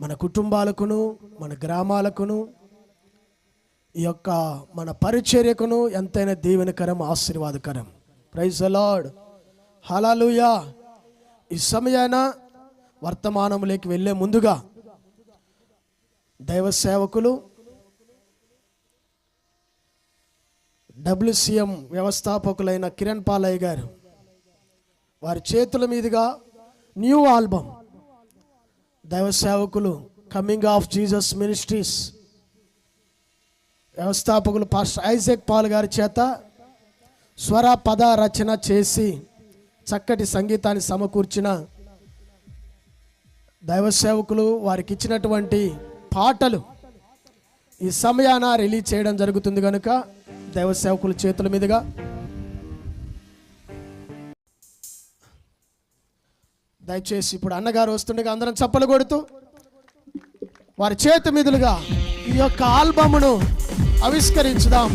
మన కుటుంబాలకును మన గ్రామాలకును ఈ యొక్క మన పరిచర్యకును ఎంతైనా దీవెనకరం ఆశీర్వాదకరం. ప్రైజ్ అలాడ్ హలాలుయా ఈ సమయాన వర్తమానంలోకి వెళ్ళే ముందుగా దైవ సేవకులు డబ్ల్యూసిఎం వ్యవస్థాపకులైన కిరణ్ పాలయ్య గారు వారి చేతుల మీదుగా న్యూ ఆల్బమ్ దైవ సేవకులు కమింగ్ ఆఫ్ జీసస్ మినిస్ట్రీస్ వ్యవస్థాపకులు పాస్టర్ ఐజెక్ పాల్ గారి చేత స్వర పద రచన చేసి చక్కటి సంగీతాన్ని సమకూర్చిన దైవ సేవకులు వారికి ఇచ్చినటువంటి పాటలు ఈ సమయాన రిలీజ్ చేయడం జరుగుతుంది కనుక దైవ సేవకుల చేతుల మీదుగా దయచేసి ఇప్పుడు అన్నగారు వస్తుండగా అందరం చప్పలు కొడుతూ వారి చేతి మీదులుగా ఈ యొక్క ఆల్బమ్ను ఆవిష్కరించుదాం.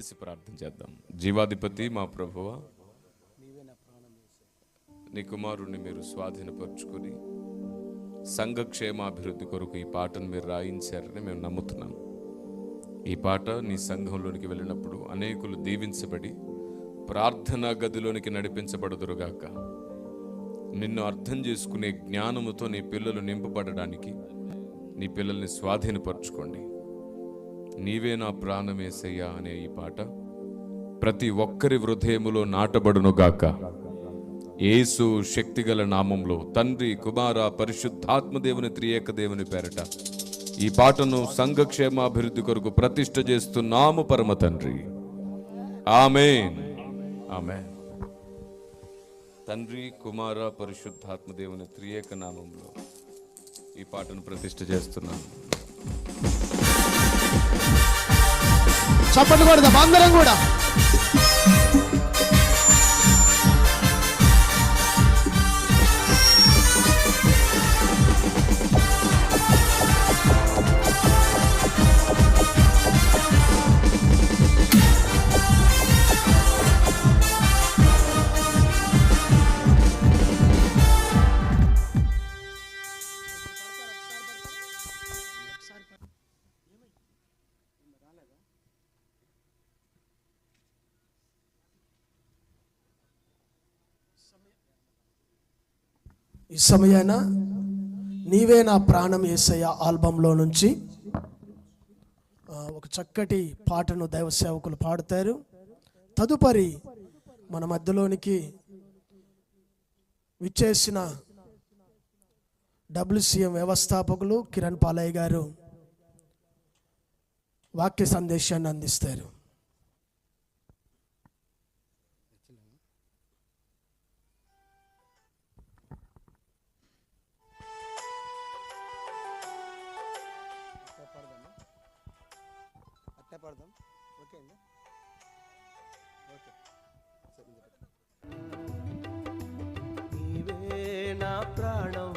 కలిసి ప్రార్థన చేద్దాం. జీవాధిపతి మా ప్రభువ నీ కుమారుణ్ణి మీరు స్వాధీనపరుచుకొని సంఘక్షేమాభివృద్ధి కొరకు ఈ పాటను మీరు రాయించారని మేము నమ్ముతున్నాం. ఈ పాట నీ సంఘంలోనికి వెళ్ళినప్పుడు అనేకులు దీవించబడి ప్రార్థనా గదిలోనికి నడిపించబడుదురుగాక. నిన్ను అర్థం చేసుకునే జ్ఞానముతో నీ పిల్లలు నింపబడడానికి నీ పిల్లల్ని స్వాధీనపరచుకోండి. నీవే నా ప్రాణమేసయ్యా అనే ఈ పాట ప్రతి ఒక్కరి హృదయములో నాటబడునుగాక యేసు శక్తిగల నామంలో తండ్రి కుమార పరిశుద్ధాత్మదేవుని త్రియేక దేవుని పేరట ఈ పాటను సంఘక్షేమాభివృద్ధి కొరకు ప్రతిష్ట చేస్తున్నాము పరమ తండ్రి. ఆమెన్. ఆమెన్. తండ్రి కుమార పరిశుద్ధాత్మదేవుని త్రియేక నామంలో ఈ పాటను ప్రతిష్ఠ చేస్తున్నాను చప్పట్లు కొడదాం అందరం కూడా. ఈ సమయాన నీవే నా ప్రాణం ఏసయ్య ఆల్బంలో నుంచి. ఒక చక్కటి పాటను దైవ సేవకులు పాడతారు. తదుపరి మన మధ్యలోనికి విచ్చేసిన డబ్ల్యూసీఎం వ్యవస్థాపకులు కిరణ్ పాలయ్య గారు వాక్య సందేశాన్ని అందిస్తారు. అట్టే ఓకే అండి? ఓకే. సరే నీవే నా ప్రాణం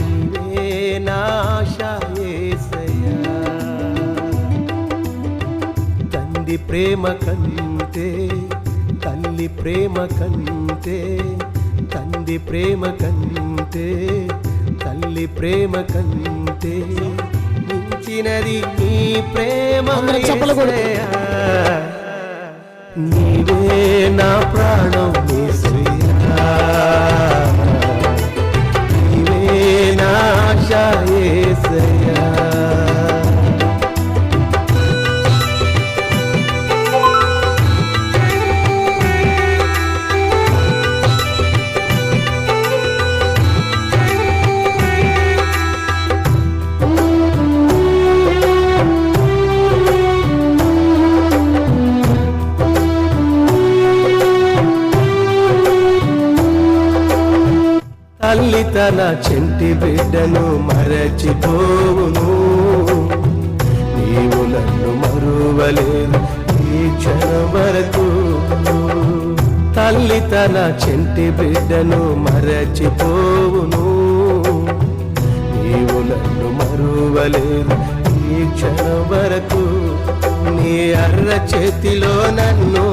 నీవే నా ఆశ తండ్రి ప్రేమ కంటే తల్లి ప్రేమ కంటే తండ్రి ప్రేమ కంటే తల్లి ప్రేమ కంటే మించినది నీ ప్రేమ. నీవే నా తన చెంటి బిడ్డను మరచిపోవును. నీవు నన్ను మరువలేదు ఈ క్షణం వరకు. తల్లి తన చెంటి బిడ్డను మరచిపోవును. నీవు నన్ను మరువలేదు ఈ క్షణం వరకు. నీ అర్ర చేతిలో నన్ను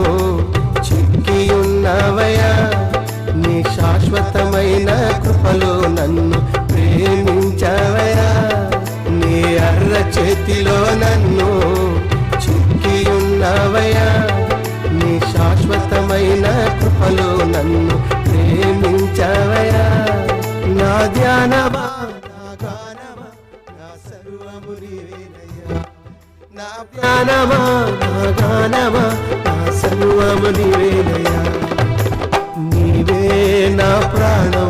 కృపలో నన్ను ప్రేమించవయా? నీ అర్ర చేతిలో నన్ను చిక్కి ఉన్నవయా నీ శాశ్వతమైన కృపలో నన్ను ప్రేమించవయా? నా ధ్యానమా నా గానమా నా సర్వము నా ధ్యానమా నా గానమా నా సర్వము నీవేనయ్యా. నీవే నా ప్రాణం